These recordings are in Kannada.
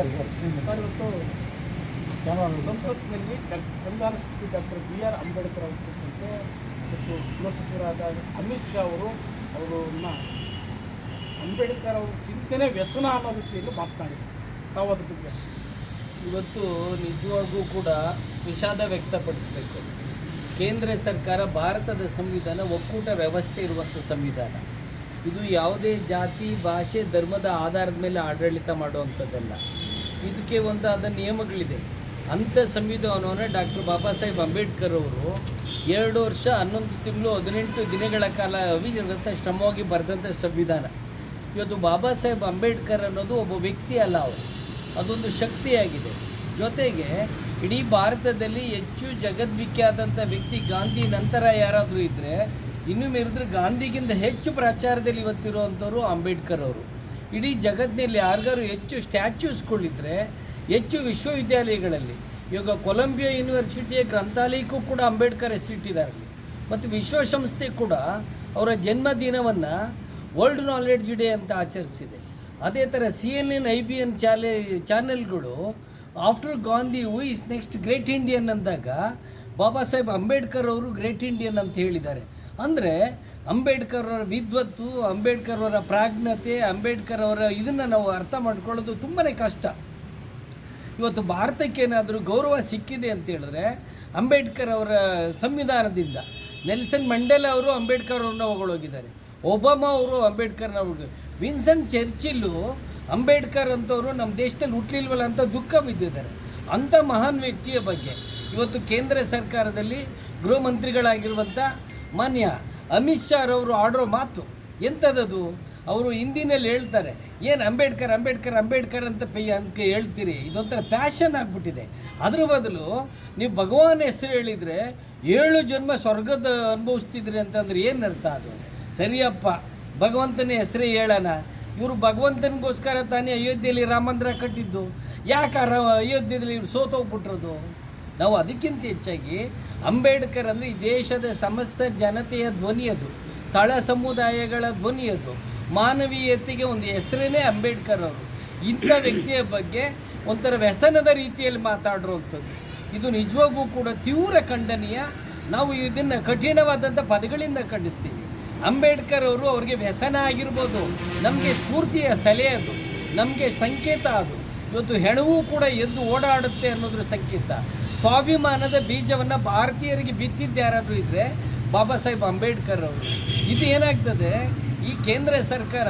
ಸರ್, ಇವತ್ತು ಸಂಸತ್ನಲ್ಲಿ ಸಂವಿಧಾನ ಶಿಲ್ಪಿ ಡಾಕ್ಟರ್ ಬಿ ಆರ್ ಅಂಬೇಡ್ಕರ್ ಅವರಂತೆ ಕುರಿತಂತೆ ಮತ್ತು ಗೃಹ ಸಚಿವರಾದ ಅಮಿತ್ ಶಾ ಅವರು ಅವರನ್ನ ಅಂಬೇಡ್ಕರ್ ಅವರ ಚಿಂತನೆ ವ್ಯಸನ ಅನ್ನೋ ರೀತಿಯಲ್ಲಿ ಮಾತನಾಡಿದರು. ತಾವು ಅದ್ರ ಬಗ್ಗೆ ಇವತ್ತು ನಿಜವಾಗೂ ಕೂಡ ವಿಷಾದ ವ್ಯಕ್ತಪಡಿಸಬೇಕು. ಕೇಂದ್ರ ಸರ್ಕಾರ ಭಾರತದ ಸಂವಿಧಾನ ಒಕ್ಕೂಟ ವ್ಯವಸ್ಥೆ ಇರುವಂಥ ಸಂವಿಧಾನ. ಇದು ಯಾವುದೇ ಜಾತಿ, ಭಾಷೆ, ಧರ್ಮದ ಆಧಾರದ ಮೇಲೆ ಆಡಳಿತ ಮಾಡುವಂಥದ್ದಲ್ಲ. ಇದಕ್ಕೆ ಒಂದಾದ ನಿಯಮಗಳಿದೆ. ಅಂಥ ಸಂವಿಧಾನವನ್ನು ಡಾಕ್ಟರ್ ಬಾಬಾ ಸಾಹೇಬ್ ಅಂಬೇಡ್ಕರ್ ಅವರು ಎರಡು ವರ್ಷ ಹನ್ನೊಂದು ತಿಂಗಳು ಹದಿನೆಂಟು ದಿನಗಳ ಕಾಲ ಅವಿರತ ಶ್ರಮವಾಗಿ ಬರೆದಂಥ ಸಂವಿಧಾನ. ಇವತ್ತು ಬಾಬಾ ಸಾಹೇಬ್ ಅಂಬೇಡ್ಕರ್ ಅನ್ನೋದು ಒಬ್ಬ ವ್ಯಕ್ತಿ ಅಲ್ಲ ಅವರು. ಅದೊಂದು ಶಕ್ತಿಯಾಗಿದೆ. ಜೊತೆಗೆ ಇಡೀ ಭಾರತದಲ್ಲಿ ಹೆಚ್ಚು ಜಗದ್ವಿಖ್ಯಾದಂಥ ವ್ಯಕ್ತಿ ಗಾಂಧಿ ನಂತರ ಯಾರಾದರೂ ಇದ್ದರೆ ಇನ್ನೂ ಮೀರಿದ್ರೆ ಗಾಂಧಿಗಿಂತ ಹೆಚ್ಚು ಪ್ರಚಾರದಲ್ಲಿ ಇವತ್ತಿರುವಂಥವ್ರು ಅಂಬೇಡ್ಕರ್ ಅವರು. ಇಡೀ ಜಗತ್ತಿನಲ್ಲಿ ಯಾರಿಗಾರು ಹೆಚ್ಚು ಸ್ಟ್ಯಾಚ್ಯೂಸ್ಗಳಿದ್ರೆ ಹೆಚ್ಚು ವಿಶ್ವವಿದ್ಯಾಲಯಗಳಲ್ಲಿ, ಇವಾಗ ಕೊಲಂಬಿಯಾ ಯೂನಿವರ್ಸಿಟಿಯ ಗ್ರಂಥಾಲಯಕ್ಕೂ ಕೂಡ ಅಂಬೇಡ್ಕರ್ ಹೆಸರಿಟ್ಟಿದ್ದಾರೆ. ಮತ್ತು ವಿಶ್ವಸಂಸ್ಥೆ ಕೂಡ ಅವರ ಜನ್ಮದಿನವನ್ನು ವರ್ಲ್ಡ್ ನಾಲೆಡ್ಜ್ ಡೇ ಅಂತ ಆಚರಿಸಿದೆ ಅದೇ ಥರ C N N I B N ಚಾಲೆ, ಚಾನೆಲ್ಗಳು after Gandhi who is next great Indian ಅಂದಾಗ, ಬಾಬಾ ಸಾಹೇಬ್ ಅಂಬೇಡ್ಕರ್ ಅವರು ಗ್ರೇಟ್ ಇಂಡಿಯನ್ ಅಂತ ಹೇಳಿದ್ದಾರೆ ಅಂದರೆ ಅಂಬೇಡ್ಕರ್ ಅವರ ವಿದ್ವತ್ತು ಅಂಬೇಡ್ಕರ್ ಅವರ ಪ್ರಾಜ್ಞತೆ ಅಂಬೇಡ್ಕರ್ ಅವರ ಇದನ್ನು ನಾವು ಅರ್ಥ ಮಾಡ್ಕೊಳ್ಳೋದು ತುಂಬಾ ಕಷ್ಟ. ಇವತ್ತು ಭಾರತಕ್ಕೇನಾದರೂ ಗೌರವ ಸಿಕ್ಕಿದೆ ಅಂತ ಹೇಳಿದ್ರೆ ಅಂಬೇಡ್ಕರ್ ಅವರ ಸಂವಿಧಾನದಿಂದ ನೆಲ್ಸನ್ ಮಂಡೇಲ ಅವರು ಅಂಬೇಡ್ಕರ್ ಅವ್ರನ್ನ ಹೊಗಳೋಗಿದ್ದಾರೆ. ಒಬಾಮಾ ಅವರು ಅಂಬೇಡ್ಕರ್ನ ವಿನ್ಸೆಂಟ್ ಚರ್ಚಿಲ್ಲು ಅಂಬೇಡ್ಕರ್ ಅಂತವರು ನಮ್ಮ ದೇಶದಲ್ಲಿ ಹುಟ್ಟಲಿಲ್ವಲ್ಲ ಅಂತ ದುಃಖ ಬಿದ್ದಿದ್ದಾರೆ. ಅಂಥ ಮಹಾನ್ ವ್ಯಕ್ತಿಯ ಬಗ್ಗೆ. ಇವತ್ತು ಕೇಂದ್ರ ಸರ್ಕಾರದಲ್ಲಿ ಗೃಹ ಮಂತ್ರಿಗಳಾಗಿರುವಂಥ ಮಾನ್ಯ ಅಮಿತ್ ಶಾ ಅವರು ಆಡೋ ಮಾತು, ಎಂಥದ್ದು? ಅವರು ಹಿಂದಿನಲ್ಲಿ ಹೇಳ್ತಾರೆ, ಏನು ಅಂಬೇಡ್ಕರ್ ಅಂಬೇಡ್ಕರ್ ಅಂಬೇಡ್ಕರ್ ಅಂತ ಪೈ, ಅಂತ ಹೇಳ್ತೀರಿ? ಇದೊಂಥರ ಪ್ಯಾಷನ್ ಆಗಿಬಿಟ್ಟಿದೆ. ಅದ್ರ ಬದಲು ನೀವು ಭಗವಾನ್ ಹೆಸರು ಹೇಳಿದರೆ ಏಳು ಜನ್ಮ ಸ್ವರ್ಗದ ಅನುಭವಿಸ್ತಿದ್ರಿ ಅಂತಂದ್ರೆ ಏನು ಅರ್ಥ ಅದು? ಸರಿಯಪ್ಪ, ಭಗವಂತನ ಹೆಸರೇ ಹೇಳೋಣ. ಇವರು ಭಗವಂತನಿಗೋಸ್ಕರ ತಾನೇ ಅಯೋಧ್ಯೆಯಲ್ಲಿ ರಾಮಂದಿರ ಕಟ್ಟಿದ್ದು. ಯಾಕೆ ರ- ಅಯೋಧ್ಯೆಯಲ್ಲಿ ಇವ್ರು ಸೋತೋಗ್ಬಿಟ್ರದು? ನಾವು ಅದಕ್ಕಿಂತ ಹೆಚ್ಚಾಗಿ ಅಂಬೇಡ್ಕರ್ ಅಂದರೆ ಈ ದೇಶದ ಸಮಸ್ತ ಜನತೆಯ ಧ್ವನಿಯದು ತಳ ಸಮುದಾಯಗಳ ಧ್ವನಿಯದು ಮಾನವೀಯತೆಗೆ ಒಂದು ಹೆಸರೇ ಅಂಬೇಡ್ಕರ್ ಅವರು. ಇಂಥ ವ್ಯಕ್ತಿಯ ಬಗ್ಗೆ ಒಂಥರ ವ್ಯಸನದ ರೀತಿಯಲ್ಲಿ ಮಾತಾಡಿರುವಂಥದ್ದು ಇದು ನಿಜವಾಗೂ ಕೂಡ ತೀವ್ರ ಖಂಡನೀಯ. ನಾವು ಇದನ್ನು ಕಠಿಣವಾದಂಥ ಪದಗಳಿಂದ ಖಂಡಿಸ್ತೀವಿ. ಅಂಬೇಡ್ಕರ್ ಅವರು ಅವ್ರಿಗೆ ವ್ಯಸನ ಆಗಿರ್ಬೋದು. ನಮಗೆ ಸ್ಫೂರ್ತಿಯ ಸೆಲೆ ಅದು. ನಮಗೆ ಸಂಕೇತ ಅದು. ಇವತ್ತು ಹೆಣವೂ ಕೂಡ ಎದ್ದು ಓಡಾಡುತ್ತೆ ಅನ್ನೋದ್ರ ಸಂಕೇತ. ಸ್ವಾಭಿಮಾನದ ಬೀಜವನ್ನು ಭಾರತೀಯರಿಗೆ ಬಿತ್ತಿದ್ದು ಯಾರಾದರೂ ಇದ್ದರೆ ಬಾಬಾ ಸಾಹೇಬ್ ಅಂಬೇಡ್ಕರ್ ಅವರು. ಇದು ಏನಾಗ್ತದೆ? ಈ ಕೇಂದ್ರ ಸರ್ಕಾರ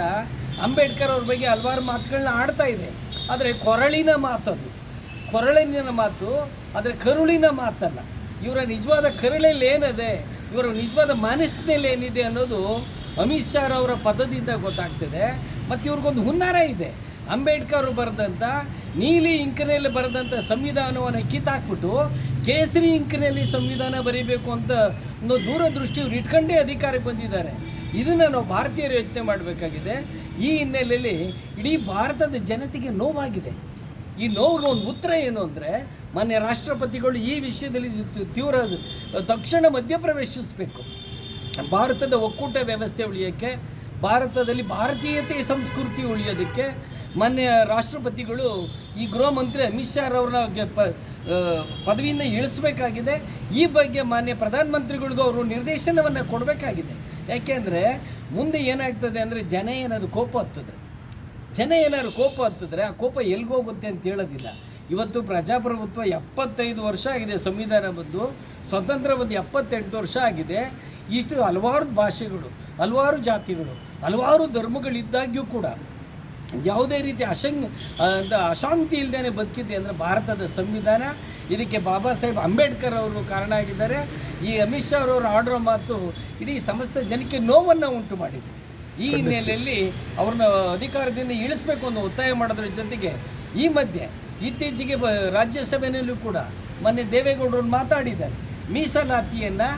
ಅಂಬೇಡ್ಕರ್ ಅವ್ರ ಬಗ್ಗೆ ಹಲವಾರು ಮಾತುಗಳನ್ನ ಆಡ್ತಾ ಇದೆ. ಆದರೆ ಕೊರಳಿನ ಮಾತದು. ಕೊರಳಿನ ಮಾತು ಆದರೆ ಕರುಳಿನ ಮಾತಲ್ಲ. ಇವರ ನಿಜವಾದ ಕರುಳಲ್ಲಿ ಏನಿದೆ? ಇವರ ನಿಜವಾದ ಮನಸ್ಸಿನಲ್ಲಿ ಏನಿದೆ ಅನ್ನೋದು ಅಮಿತ್ ಶಾ ಅವರ ಪದದಿಂದ ಗೊತ್ತಾಗ್ತದೆ. ಮತ್ತು ಇವ್ರಿಗೊಂದು ಹುನ್ನಾರ ಇದೆ. ಅಂಬೇಡ್ಕರ್ ಬರೆದಂಥ ನೀಲಿ ಇಂಕನಲ್ಲಿ ಬರೆದಂಥ ಸಂವಿಧಾನವನ್ನು ಕಿತ್ತಾಕ್ಬಿಟ್ಟು ಕೇಸರಿ ಇಂಕನಲ್ಲಿ ಸಂವಿಧಾನ ಬರೀಬೇಕು ಅಂತ ಒಂದು ದೂರದೃಷ್ಟಿ ಇವ್ರು ಇಟ್ಕೊಂಡೇ ಅಧಿಕಾರಕ್ಕೆ ಬಂದಿದ್ದಾರೆ. ಇದನ್ನು ನಾವು ಭಾರತೀಯರು ಯೋಚನೆ ಮಾಡಬೇಕಾಗಿದೆ. ಈ ಹಿನ್ನೆಲೆಯಲ್ಲಿ ಇಡೀ ಭಾರತದ ಜನತೆಗೆ ನೋವಾಗಿದೆ. ಈ ನೋವಿಗೆ ಒಂದು ಉತ್ತರ ಏನು ಅಂದರೆ ಮಾನ್ಯ ರಾಷ್ಟ್ರಪತಿಗಳು ಈ ವಿಷಯದಲ್ಲಿ ತೀವ್ರ ತಕ್ಷಣ ಮಧ್ಯಪ್ರವೇಶಿಸಬೇಕು. ಭಾರತದ ಒಕ್ಕೂಟ ವ್ಯವಸ್ಥೆ ಉಳಿಯೋಕ್ಕೆ, ಭಾರತದಲ್ಲಿ ಭಾರತೀಯತೆ ಸಂಸ್ಕೃತಿ ಉಳಿಯೋದಕ್ಕೆ ಮಾನ್ಯ ರಾಷ್ಟ್ರಪತಿಗಳು, ಈ ಗೃಹ ಮಂತ್ರಿ ಅಮಿತ್ ಶಾ ಗೆ- ಪ ಪದವಿಯಿಂದ ಇಳಿಸಬೇಕಾಗಿದೆ. ಈ ಬಗ್ಗೆ ಮಾನ್ಯ ಪ್ರಧಾನಮಂತ್ರಿಗಳಿಗೂ ಅವರು ನಿರ್ದೇಶನವನ್ನು ಕೊಡಬೇಕಾಗಿದೆ. ಯಾಕೆಂದರೆ, ಮುಂದೆ ಏನಾಗ್ತದೆ ಅಂದರೆ ಜನ ಏನಾದರೂ ಕೋಪ ಹತ್ತಿದ್ರೆ, ಜನ ಏನಾದ್ರು ಕೋಪ ಹತ್ತಿದ್ರೆ ಆ ಕೋಪ ಎಲ್ಗೋಗುತ್ತೆ ಅಂತ ಹೇಳೋದಿಲ್ಲ. ಇವತ್ತು ಪ್ರಜಾಪ್ರಭುತ್ವ ಎಪ್ಪತ್ತೈದು ವರ್ಷ ಆಗಿದೆ ಸಂವಿಧಾನ ಬಂದು ಸ್ವತಂತ್ರ ಬಂದು ಎಪ್ಪತ್ತೆಂಟು ವರ್ಷ ಆಗಿದೆ. ಇಷ್ಟು ಹಲವಾರು ಭಾಷೆಗಳು, ಹಲವಾರು ಜಾತಿಗಳು, ಹಲವಾರು ಧರ್ಮಗಳಿದ್ದಾಗ್ಯೂ ಕೂಡ ಯಾವುದೇ ರೀತಿ ಅಶಂಗ್ ಅಂತ ಅಶಾಂತಿ ಇಲ್ಲದೇ ಬದುಕಿದೆ ಅಂದರೆ ಭಾರತದ ಸಂವಿಧಾನ. ಇದಕ್ಕೆ ಬಾಬಾ ಸಾಹೇಬ್ ಅಂಬೇಡ್ಕರ್ ಅವರು ಕಾರಣ ಆಗಿದ್ದಾರೆ. ಈ ಅಮಿತ್ ಶಾ ಅವರು ಆಡಿರೋ ಮಾತು ಇಡೀ ಸಮಸ್ತ ಜನಕ್ಕೆ ನೋವನ್ನು ಉಂಟು ಮಾಡಿದೆ. ಈ ಹಿನ್ನೆಲೆಯಲ್ಲಿ ಅವ್ರನ್ನ ಅಧಿಕಾರದಿಂದ ಇಳಿಸ್ಬೇಕು ಅಂತ ಒತ್ತಾಯ ಮಾಡೋದ್ರ ಜೊತೆಗೆ ಈ ಮಧ್ಯೆ ಇತ್ತೀಚೆಗೆ ಬ ರಾಜ್ಯಸಭೆಯಲ್ಲೂ ಕೂಡ ಮೊನ್ನೆ ದೇವೇಗೌಡರು ಮಾತಾಡಿದ್ದಾರೆ. ಮೀಸಲಾತಿಯನ್ನು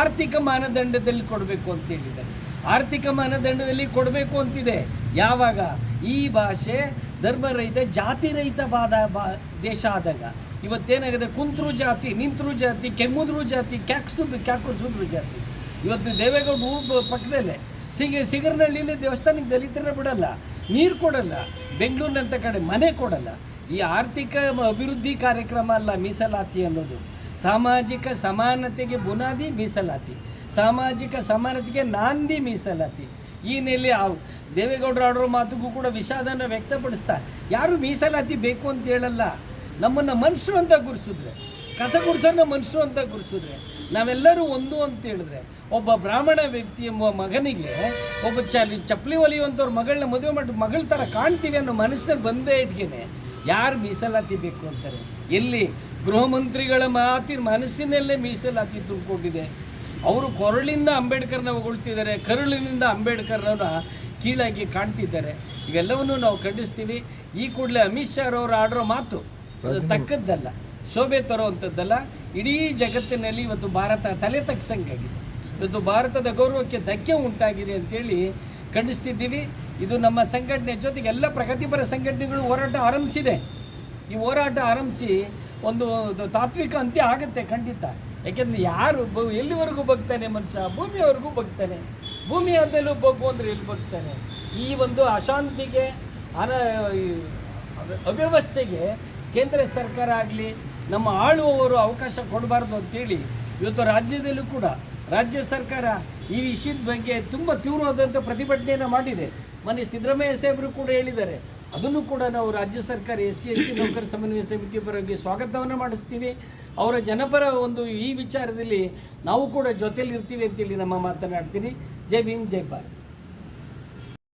ಆರ್ಥಿಕ ಮಾನದಂಡದಲ್ಲಿ ಕೊಡಬೇಕು ಅಂತ ಹೇಳಿದ್ದಾರೆ. ಆರ್ಥಿಕ ಮಾನದಂಡದಲ್ಲಿ ಕೊಡಬೇಕು ಅಂತಿದೆ. ಯಾವಾಗ? ಈ ಭಾಷೆ ಧರ್ಮರಹಿತ ಜಾತಿ ರಹಿತವಾದ ಬಾ ದೇಶ ಆದಾಗ. ಇವತ್ತೇನಾಗಿದೆ? ಕುಂತರು ಜಾತಿ, ನಿಂತರು ಜಾತಿ, ಕೆಮ್ಮುದ್ರು ಜಾತಿ, ಕ್ಯಾಕ್ಸುದು, ಕ್ಯಾಕುಸುದ್ರು ಜಾತಿ. ಇವತ್ತು ದೇವೇಗೌಡ ಊರು ಪಕ್ಕದಲ್ಲೇ. ಸಿಗ ಸಿಗರ್ನಹಳ್ಳಿಲಿ ದೇವಸ್ಥಾನಕ್ಕೆ ದಲಿತರ ಬಿಡಲ್ಲ. ನೀರು ಕೊಡಲ್ಲ. ಬೆಂಗಳೂರಿನಂಥ ಕಡೆ ಮನೆ ಕೊಡಲ್ಲ. ಈ ಆರ್ಥಿಕ ಅಭಿವೃದ್ಧಿ ಕಾರ್ಯಕ್ರಮ ಅಲ್ಲ ಮೀಸಲಾತಿ ಅನ್ನೋದು. ಸಾಮಾಜಿಕ ಸಮಾನತೆಗೆ ಬುನಾದಿ ಮೀಸಲಾತಿ. ಸಾಮಾಜಿಕ ಸಮಾನತೆಗೆ ನಾಂದಿ ಮೀಸಲಾತಿ. ಈ ನೆಲೆ ದೇವೇಗೌಡರು ಆಡೋ ಮಾತುಗೂ ಕೂಡ ವಿಷಾದನ ವ್ಯಕ್ತಪಡಿಸ್ತಾ ಯಾರು ಮೀಸಲಾತಿ ಬೇಕು ಅಂತ ಹೇಳಲ್ಲ. ನಮ್ಮನ್ನು ಮನುಷ್ಯರು ಅಂತ ಗುರುಸಿದ್ರೆ, ಕಸ ಗುಡಿಸೋನ್ನ ಮನುಷ್ಯರು ಅಂತ ಗುರುಸಿದ್ರೆ, ನಾವೆಲ್ಲರೂ ಒಂದು ಅಂತ ಹೇಳಿದ್ರೆ, ಒಬ್ಬ ಬ್ರಾಹ್ಮಣ ವ್ಯಕ್ತಿ ಎಂಬ ಮಗನಿಗೆ, ಒಬ್ಬ ಚಲಿ ಚಪ್ಪಲಿ ಒಲಿಯುವಂಥವ್ರು ಮಗಳನ್ನ ಮದುವೆ ಮಾಡಿ ಮಗಳ ಥರ ಕಾಣ್ತೀವಿ ಅನ್ನೋ ಮನಸ್ಸಲ್ಲಿ ಬಂದೇ ಇಟ್ಗೆನೆ, ಯಾರು ಮೀಸಲಾತಿ ಬೇಕು ಅಂತಾರೆ? ಎಲ್ಲಿ? ಗೃಹ ಮಂತ್ರಿಗಳ ಮಾತಿನ ಮನಸ್ಸಿನಲ್ಲೇ ಮೀಸಲಾತಿ ತುಂಬಿಕೊಂಡಿದೆ. ಅವರು ಕೊರಳಿಂದ ಅಂಬೇಡ್ಕರ್ನ ಹೊಗಳ್ತಿದ್ದಾರೆ ಕರುಳಿನಿಂದ ಅಂಬೇಡ್ಕರ್ನವ್ರ ಕೀಳಾಗಿ ಕಾಣ್ತಿದ್ದಾರೆ. ಇವೆಲ್ಲವನ್ನು ನಾವು ಖಂಡಿಸ್ತೀವಿ. ಈ ಕೂಡಲೇ ಅಮಿತ್ ಶಾ ಅವರು ಆಡೋ ಮಾತು ಅದು ತಕ್ಕದ್ದಲ್ಲ. ಶೋಭೆ ತರುವಂಥದ್ದಲ್ಲ. ಇಡೀ ಜಗತ್ತಿನಲ್ಲಿ ಇವತ್ತು ಭಾರತ ತಲೆ ತಗ್ಸಂಗಾಗಿದೆ. ಇವತ್ತು ಭಾರತದ ಗೌರವಕ್ಕೆ ಧಕ್ಕೆ ಉಂಟಾಗಿದೆ ಅಂತೇಳಿ ಖಂಡಿಸ್ತಿದ್ದೀವಿ. ಇದು ನಮ್ಮ ಸಂಘಟನೆ ಜೊತೆಗೆ ಎಲ್ಲ ಪ್ರಗತಿಪರ ಸಂಘಟನೆಗಳು ಹೋರಾಟ ಆರಂಭಿಸಿದೆ. ಈ ಹೋರಾಟ ಆರಂಭಿಸಿ ಒಂದು ತಾತ್ವಿಕ ಅಂತ್ಯ ಆಗುತ್ತೆ ಖಂಡಿತ. ಯಾಕೆಂದ್ರೆ ಯಾರು ಬ- ಎಲ್ಲಿವರೆಗೂ ಬಗ್ತಾನೆ ಮನುಷ್ಯ? ಭೂಮಿಯವರೆಗೂ ಬಗ್ತಾನೆ ಭೂಮಿ ಆದಲ್ಲೂ ಬಗ್ಗು ಅಂದರೆ ಎಲ್ಲಿ ಬಗ್ತಾನೆ ಈ ಒಂದು ಅಶಾಂತಿಗೆ, ಅನ ಅವ್ಯವಸ್ಥೆಗೆ ಕೇಂದ್ರ ಸರ್ಕಾರ ಆಗಲಿ, ನಮ್ಮ ಆಳುವವರು ಅವಕಾಶ ಕೊಡಬಾರ್ದು ಅಂತೇಳಿ ಇವತ್ತು ರಾಜ್ಯದಲ್ಲೂ ಕೂಡ ರಾಜ್ಯ ಸರ್ಕಾರ ಈ ವಿಷಯದ ಬಗ್ಗೆ ತುಂಬ ತೀವ್ರವಾದಂಥ ಪ್ರತಿಭಟನೆಯನ್ನು ಮಾಡಿದೆ. ಮೊನ್ನೆ ಸಿದ್ದರಾಮಯ್ಯ ಸಾಹೇಬರು ಕೂಡ ಹೇಳಿದ್ದಾರೆ. ಅದನ್ನು ಕೂಡ ನಾವು ರಾಜ್ಯ ಸರ್ಕಾರ, ಎಸ್ ಸಿ ಎಸ್ ಸಿ ನೌಕರ ಸಮನ್ವಯ ಸಮಿತಿ ಪರವಾಗಿ ಸ್ವಾಗತವನ್ನು ಮಾಡಿಸ್ತೀವಿ. ಅವರ ಜನಪರ ಒಂದು ಈ ವಿಚಾರದಲ್ಲಿ ನಾವು ಕೂಡ ಜೊತೆಯಲ್ಲಿ ಇರ್ತೀವಿ ಅಂತೇಳಿ ನಮ್ಮ ಮಾತನಾಡ್ತೀನಿ ಜೈ ಭೀಮ್, ಜೈ ಭಾರತ್.